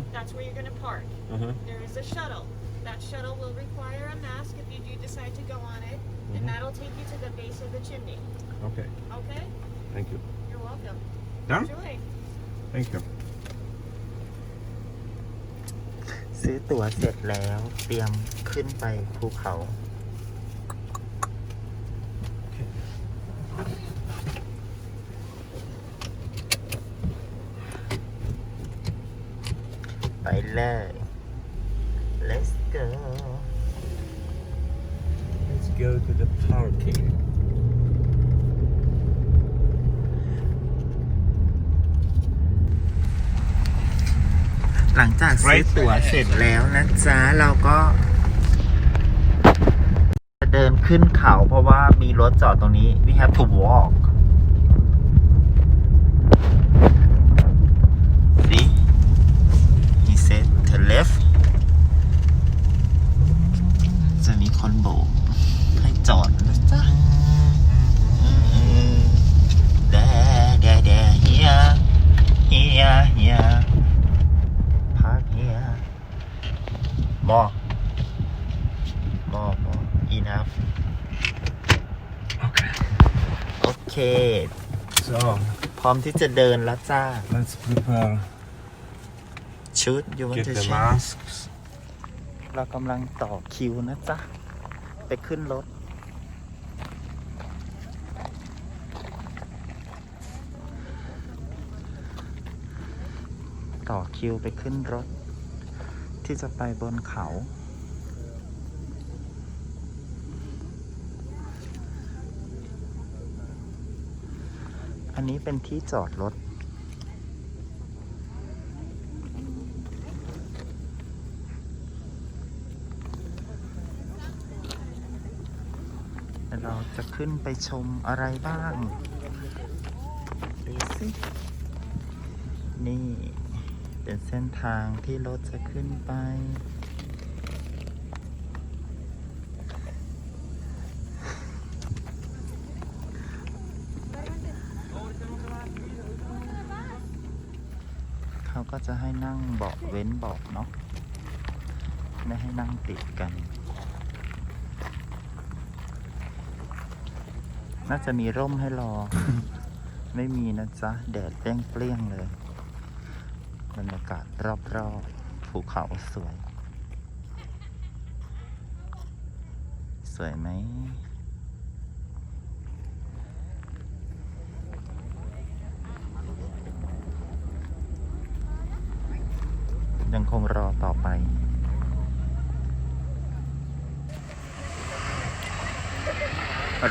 huh. That's where you're going to park. Uh huh. There is a shuttle. That shuttle will require a mask if you do decide to go on it, Mhm. and that'll take you to the base of the chimney. Okay. Okay? Thank you. You're welcome. Done? Enjoy. Thank you. ซื้อตั๋วเสร็จแล้วเตรียมขึ้นไปภูเขา เลย let's go Let's go to the parking. หลังจากซื้อ Right. ตั๋วเสร็จแล้วนะจ๊ะ เราก็จะเดินขึ้นเขาเพราะว่ามีรถจอดตรงนี้ we have to walk see he said to left จะมีคนโบกให้จอดนะจ๊ะเดเดเด here here here park here more more more enough Okay. โอ เค So พร้อมที่จะเดินแล้วจ้า let's prepare. ชุด you want Get to the change masks. เรากำลังต่อคิวนะจ๊ะ ไปขึ้นรถ ต่อคิวไปขึ้นรถ ที่จะไปบนเขา อันนี้เป็นที่จอดรถ เราจะขึ้นไปชมอะไรบ้าง ดูสิ นี่เป็นเส้นทางที่รถจะขึ้นไป ก็จะให้นั่งเบาะเว้นเบาะเนาะไม่ให้นั่งติดกัน น่าจะมีร่มให้รอ ไม่มีนะจ๊ะ แดดเปรี้ยงๆเลยบรรยากาศรอบๆภูเขาสวย สวยไหม ยังคงรอต่อไป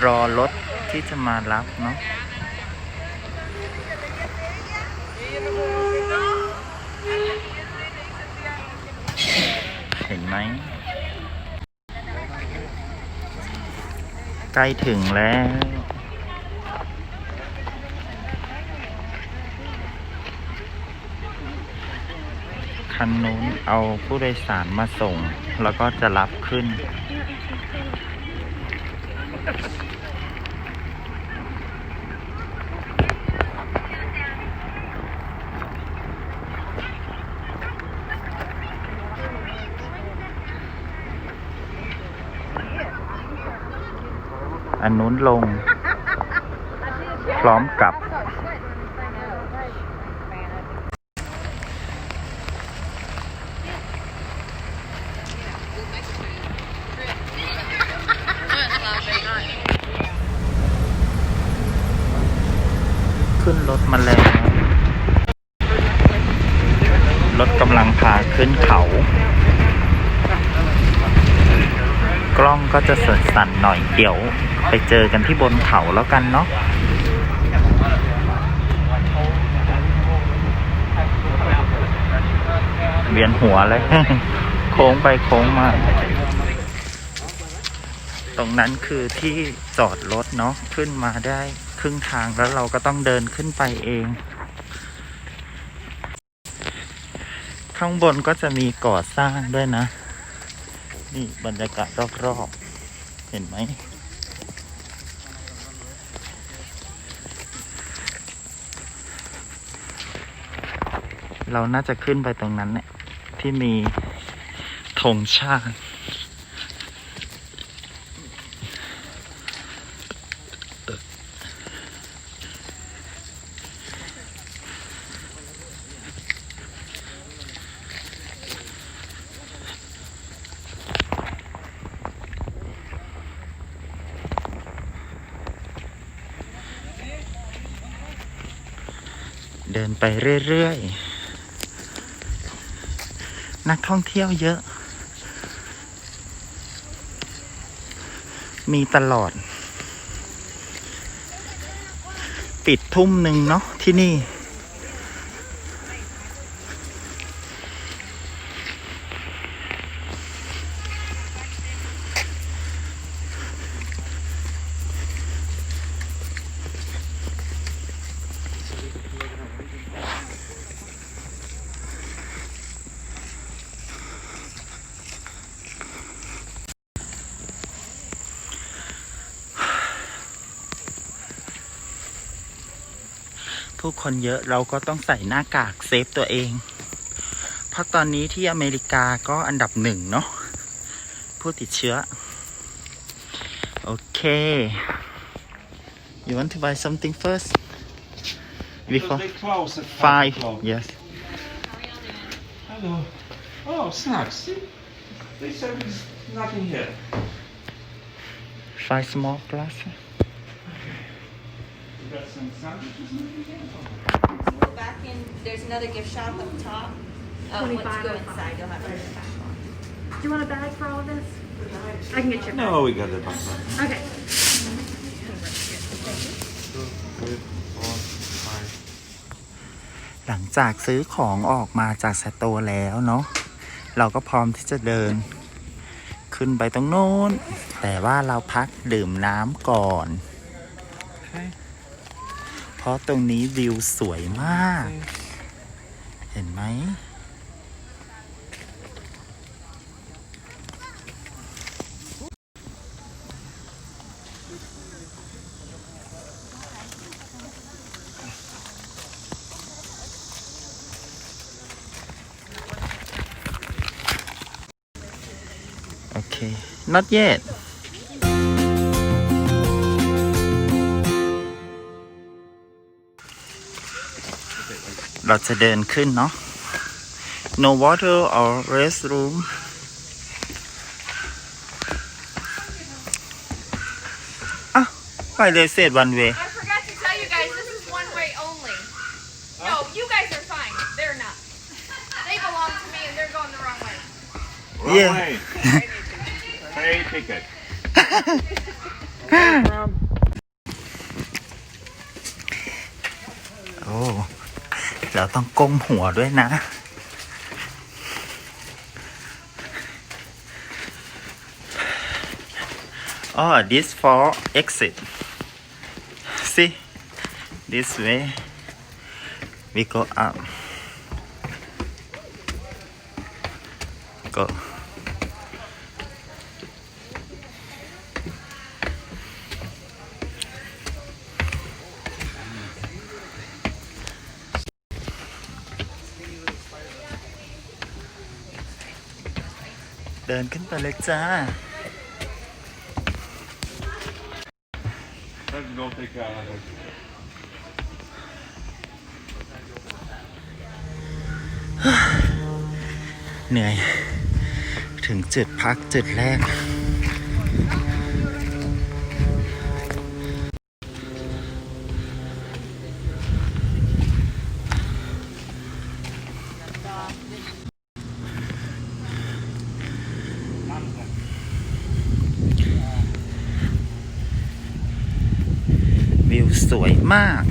รอรถที่จะมารับเนาะเห็นไหมใกล้ถึงแล้ว คันนู้นเอาผู้โดยสารมาส่ง แล้วก็จะรับขึ้น อันนู้นลง พร้อมกับ ขึ้นรถมาแล้ว รถกำลัง พาขึ้นเขา กล้องก็จะสั่นๆหน่อยเดี๋ยว ไปเจอกันที่บนเขาแล้วกันเนาะเวียนหัวเลย โค้งไปโค้งมา ตรงนั้นคือที่จอดรถเนาะขึ้นมาได้ ครึ่งทางแล้วเราก็ต้องเดินขึ้นไปเอง ข้างบนก็จะมีก่อสร้างด้วยนะ นี่บรรยากาศรอบๆ เห็นไหม เราน่าจะขึ้นไปตรงนั้นเนี่ยที่มีธงชาติ เดินไปเรื่อยๆ นักท่องเที่ยวเยอะ มีตลอด ปิดทุ่มหนึ่งเนาะที่นี่ ผู้คนเยอะเราก็ต้องใส่หน้ากากเซฟตัวเอง เพราะตอนนี้ที่อเมริกาก็อันดับหนึ่งเนาะผู้ติดเชื้อ โอเค you want to buy something first before They close at five o'clock. yes Hello. Oh, snacks. See? They said there's nothing here. five small glass You got some sandwiches maybe here? Go back in, there's another gift shop up top. Uh, once you 25 go or inside, you'll have a back one. Do you want a bag for all of this? I can get you a bag. No, we got the back. Okay. Two, three, four, five. หลังจากซื้อของออกมาจากสโตร์แล้วเนาะเราก็พร้อมที่จะเดิน ขึ้นไปตรงโน้น แต่ว่าเราพักดื่มน้ำก่อน Okay. เพราะตรงนี้วิวสวยมาก เห็นไหม โอเค not yet เราจะเดินขึ้นเนาะ no water or restroom อ่ะไปเลยเสร็จ one way I forgot to tell you guys, this is one way only. No, you guys are fine. They're not. They belong to me and they're going the wrong way. Wrong Yeah. way. Pay ticket. โ เราต้องก้มหัวด้วยนะ Oh, this for exit. See, this way we go up. Go. เดินขึ้นไปเลยจ้า เหนื่อย ถึงจุดพักจุดแรกวิว สวยมาก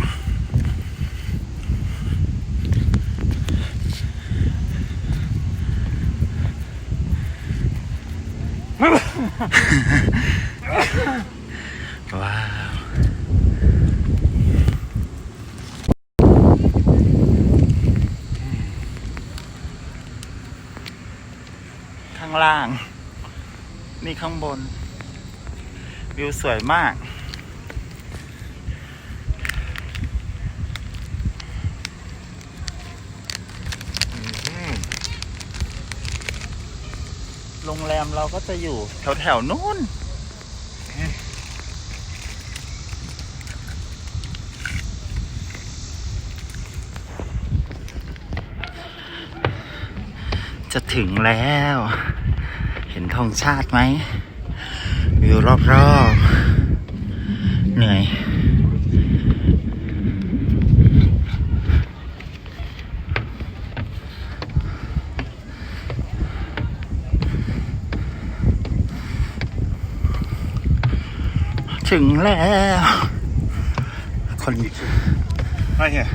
ว้าว ข้างล่าง นี่ข้างบน วิวสวยมาก โรงแรมเราก็จะอยู่แถวแถวๆนู้นจะถึงแล้ว เห็นธงชาติไหมวิวรอบๆ เหนื่อย ถึงแล้ว คน Right here.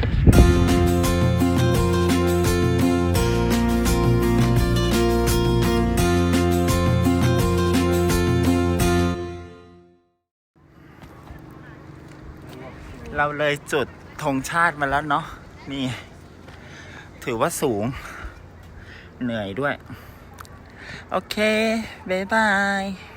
เราเลยจุดธงชาติมาแล้วเนาะนี่ ถือว่าสูง เหนื่อยด้วย โอเค บ๊ายบาย